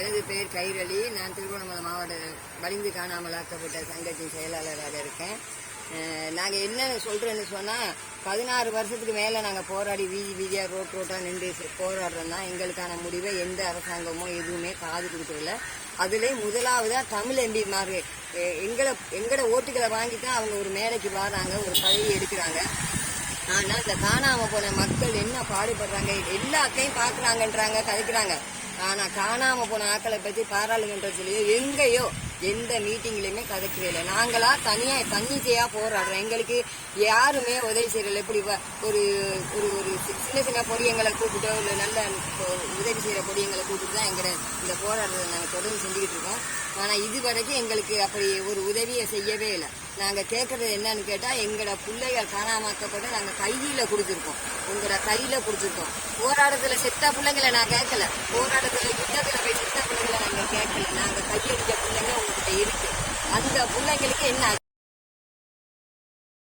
எனது பெயர் கைரளி. நான் திருவண்ணாமலை மாவட்ட வலிந்து காணாமல் ஆக்கப்பட்ட சங்கத்தின் செயலாளராக இருக்கேன். நாங்கள் என்ன சொல்கிறேன்னு சொன்னால் பதினாறு வருஷத்துக்கு மேலே நாங்கள் போராடி வீதி வீதியாக ரோட் ரோட்டாக நின்று போராடுறோம்னா எங்களுக்கான முடிவை எந்த அரசாங்கமோ எதுவுமே காது கொடுக்கல அதுலேயும் முதலாவதாக தமிழ் எம்பி எம்பிமார்கள் எங்களை எங்களோட ஓட்டுகளை வாங்கி தான் அவங்க ஒரு மேடைக்கு வராங்க ஒரு பதவி எடுக்கிறாங்க. ஆனா இந்த காணாம போன மக்கள் என்ன பாடுபடுறாங்க? எல்லாத்தையும் பாக்குறாங்கன்றாங்க கதைக்கிறாங்க. ஆனா காணாம போன ஆக்களை பத்தி பாராளுமன்றத்திலேயோ எங்கேயோ எந்த மீட்டிங்லயுமே இல்லை. நாங்களா தனியா தன்னிச்சையா போராடுறோம். எங்களுக்கு யாருமே உதவி செய்யறதில்ல. இப்படி ஒரு ஒரு ஒரு சின்ன சின்ன பொடியங்களை கூப்பிட்டோ இல்லை நல்ல உதவி செய்யற பொடியங்களை கூப்பிட்டு தான் எங்களை இந்த போராட்டத்தை நாங்கள் தொடர்ந்து செஞ்சுக்கிட்டு இருக்கோம். ஆனா இது வரைக்கும் எங்களுக்கு அப்படி ஒரு உதவியை செய்யவே இல்லை. நாங்க கேட்கறது என்னன்னு கேட்டா எங்களோட பிள்ளைகள் காணாமாக்கப்பட்டு நாங்க கையில கொடுத்துருக்கோம். உங்களோட கையில கொடுத்துருக்கோம். போராட்டத்துல செத்த பிள்ளைங்களை நான் கேட்கல. போராட்டத்துல யுத்தத்துல போய் செத்த இருக்கு. அந்த பிள்ளைங்களுக்கு என்ன